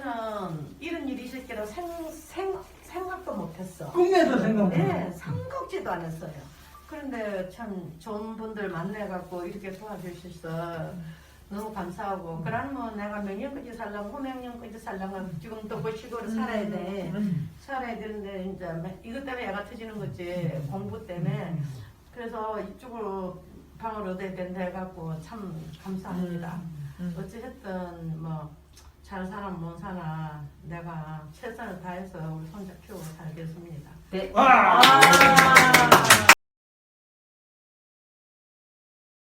나는 이런 일이 있을 거라 생, 생, 생각도 못했어. 꿈에도 생각 못 네, 생각지도 않았어요. 그런데 참 좋은 분들 만나갖고 이렇게 도와주셔서 너무 감사하고 그러면 내가 몇 년까지 살려고 후명년까지 살려고 지금 또그 시골에 살아야 돼. 음. 살아야 되는데 이제 이것 때문에 애가 터지는 거지 공부 때문에 그래서 이쪽으로 방을 얻어야 된다 해갖고 참 감사합니다. 음. 어찌됐든 뭐 잘 사나 못 사나 내가 최선을 다해서 우리 손자 키우고 살겠습니다. 네. 와!